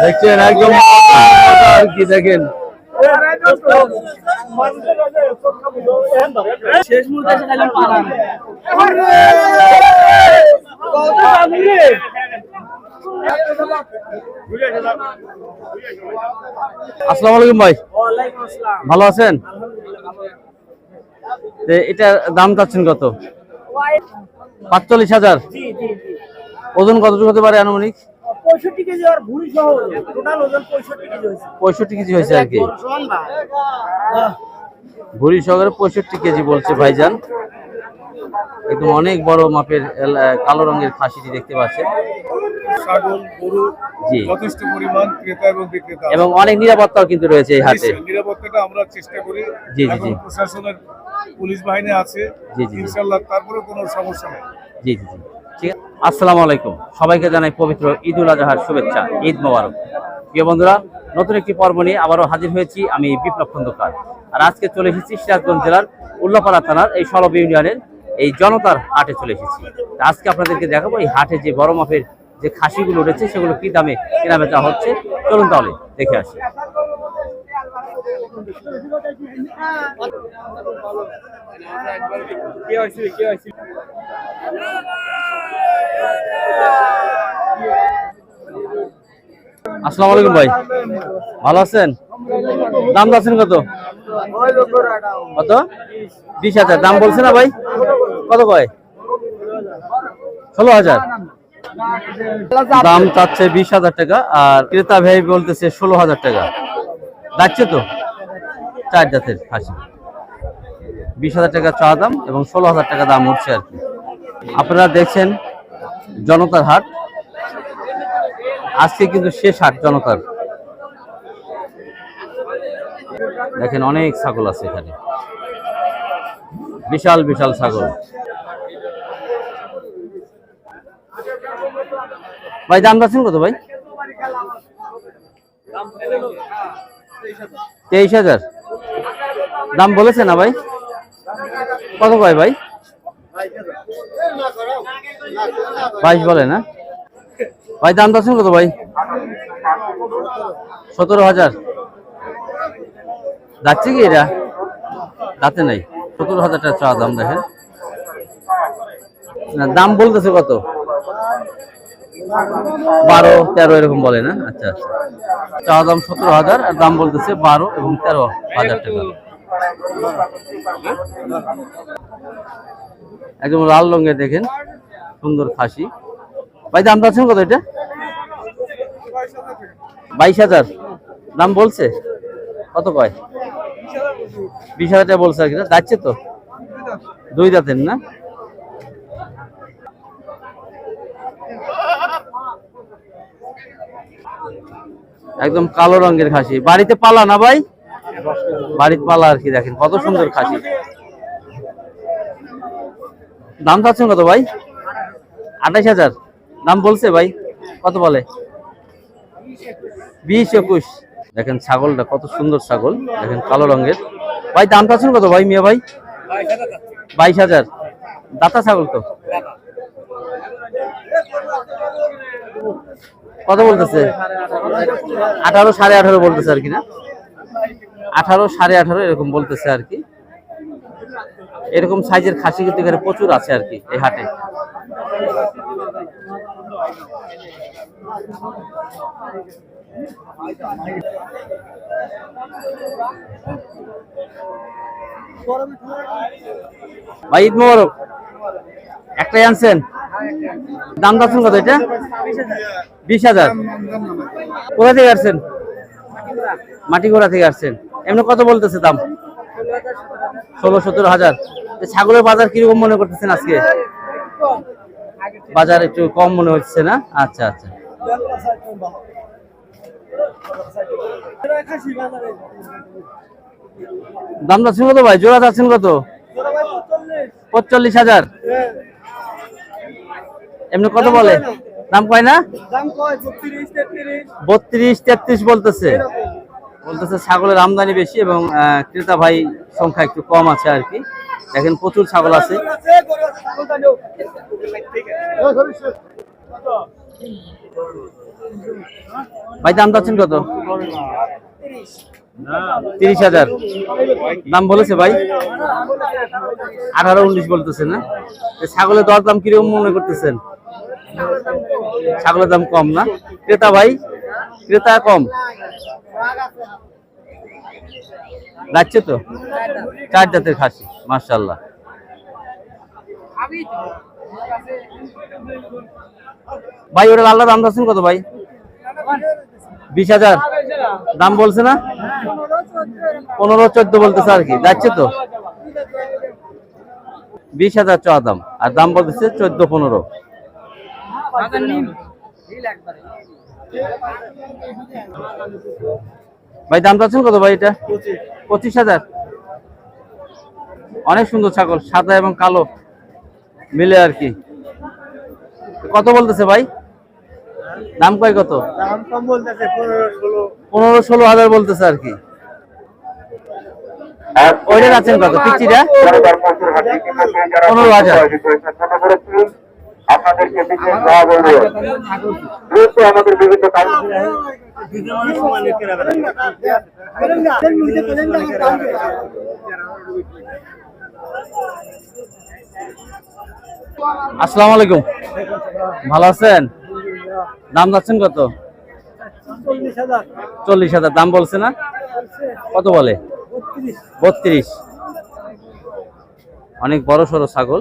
দেখছেন একদম আর কি দেখেন? শেষ মুহূর্তে এসে খাইলাম পারা আসসালামু আলাইকুম ভাই। ভালো আছেন? এটার দাম চাচ্ছেন কত? পাঁচচল্লিশ হাজার। ওজন কতটুকু হতে পারে আনুমানিক? পঁয়ষট্টি কেজি আর ভুঁড়ি সহ টোটাল ওজন পঁয়ষট্টি কেজি হয়েছে। পঁয়ষট্টি কেজি হয়েছে আর কি? ভুড়ি সহকারে পঁয়ষট্টি কেজি বলছে ভাইজান। একদম অনেক বড় মাপের কালো রঙের খাসিটি দেখতে পাচ্ছেন। ছাগল গরু যথেষ্ট পরিমাণ ক্রেতা এবং বিক্রেতা এবং অনেক নিরাপত্তাও কিন্তু রয়েছে এই হাটে। নিশ্চয়ই, নিরাপত্তাটা আমরা চেষ্টা করি জি, জি, জি। প্রশাসনের পুলিশ বাহিনী আছে। জি, জি, তারপরে কোনো সমস্যা নেই। জি জি জি। আছে আসসালামু আলাইকুম। সবাইকে জানাই পবিত্র ঈদ উল আজহার শুভেচ্ছা, ঈদ মোবারক। প্রিয় বন্ধুরা, নতুন একটি পর্ব নিয়ে আবারও হাজির হয়েছি আমি বিপ্লব খন্দকার। আর আজকে চলে এসেছি সিরাজগঞ্জ জেলার উল্লাপাড়া থানার এই সরব ইউনিয়নের এই জনতার হাটে চলে এসেছি। আজকে আপনাদেরকে দেখাবো এই হাটে যে বড় মাপের যে খাসিগুলো উঠেছে, সেগুলো কি দামে কেনা বেচা হচ্ছে? চলুন তাহলে দেখে আসি। আসসালামু আলাইকুম ভাই। ভালো আছেন? দাম যাচ্ছেন কত? কত? বিশ হাজার। দাম বলছে না ভাই? কত কয়? ষোলো হাজার। দাম চাচ্ছে বিশ হাজার টাকা, আর ক্রেতা ভাই বলতেছে ষোলো হাজার টাকা। যাচ্ছে তো? চার জাতের খাসি। বিশ হাজার টাকা চা দাম এবং ষোলো হাজার টাকা দাম উঠছে আর কি। আপনারা দেখছেন জনতার হাট। আজকে কিন্তু শেষ হাট জনতার। দেখেন অনেক ছাগল আছে এখানে। বিশাল বিশাল ছাগল। ভাই, দাম যাচ্ছেন কত ভাই? তেইশ হাজার। দাম বলেছে না ভাই? কত কয় ভাই? বাইশ বলে না? ভাই, দাম যাচ্ছেন কত ভাই? সতেরো হাজার। যাচ্ছে কি এটা? দাঁতে নাই। সতেরো হাজার টাকা চা দাম দেখেন। দাম বলতেছে কত? বারো, তেরো এরকম বলে না? আচ্ছা আচ্ছা। চা দাম সতেরো হাজার, আর দাম বলতেছে বারো এবং তেরো হাজার টাকা। একদম লাল রঙের দেখেন, সুন্দর খাসি। ভাই, দাম চাচ্ছেন কত এটা? বাইশ হাজার। দাম বলছে? কত কয়? বিশ হাজার বলছে আর কি যাচ্ছে তো? দুই দাঁতের না? একদম কালো রঙের খাসি। বাড়িতে পালা না ভাই? বাড়িতে পালা আর কি দেখেন, কত সুন্দর খাসি। দাম চাচ্ছেন কত ভাই? আঠাইশ হাজার। দাম বলছে ভাই? কত বলে? বিশ একুশ। দেখেন ছাগলটা কত সুন্দর ছাগল। দেখেন কালো রঙের। ভাই দাম চাচ্ছেন কত ভাই মিয়া ভাই? বাইশ হাজার। দাতা ছাগল তো। কত বলতেছে? আঠারো সাড়ে আঠারো বলতেছে আর কি না? আঠারো সাড়ে আঠারো এরকম বলতেছে আর কি। এরকম সাইজের খাসি কিন্তু প্রচুর আছে আর কি এই হাটে। ভাই, ঈদ মোবারক। একটাই আনছেন? দাম যাচ্ছেন কত এটা? বিশ হাজার। কোথা থেকে আসছেন? মাটিগোড়া থেকে আসছেন। এমনি কত বলতেছে দাম? ষোলো, সতেরো হাজার। ছাগলের বাজার কীরকম মনে করতেছেন আজকে? বাজার একটু কম মনে হচ্ছে না? আচ্ছা আচ্ছা। দাম যাচ্ছেন কত ভাই? জোড়া যাচ্ছেন কত? পঁচল্লিশ হাজার। এমনি কত বলে? দাম কয় না? বত্রিশ তেত্রিশ। বলতেছে। বলতেছে ছাগলের আমদানি বেশি এবং ক্রেতা ভাই সংখ্যা একটু কম আছে আর কি। দেখেন প্রচুর ছাগল আছে। ভাই, দাম চাচ্ছেন কত? তিরিশ হাজার। দাম বলেছে ভাই? আঠারো উনিশ বলতেছে না? ছাগলের দর দাম কীরকম মনে করতেছেন? ছাগলের দাম কম না? ক্রেতা ভাই, ক্রেতা কম? যাচ্ছে তো? চার জাতের খাসি মার্শাল্লাহ ভাই ওটা আল্লাহ দাম চাচ্ছেন কত ভাই? বিশ হাজার। দাম বলছে না? পনেরো, চোদ্দ বলতেছে আর কি। যাচ্ছে তো? বিশ হাজার চাওয়া দাম। আর দাম বলতেছে চোদ্দ, পনেরো। ভাই, দাম চাচ্ছেন কত ভাই এটা? পঁচিশ হাজার। অনেক সুন্দর ছাগল, সাদা এবং কালো। মিলে আর কি। কত বলতেছে ভাই? দাম কয় কত? দাম কম বলতেছে পনেরো ষোলো। হাজার বলতেছে আর কি। আর ওইটার আছেন কত? পিচিটা পনেরো হাজার। আপনাদেরকে বিশেষ দ্রুত আমাদের বিভিন্ন কাজ আসসালামু আলাইকুম। ভালো আছেন? দাম যাচ্ছেন কত? চল্লিশ হাজার। দাম বলছে না? কত বলে? বত্রিশ। অনেক বড় সড়ো ছাগল।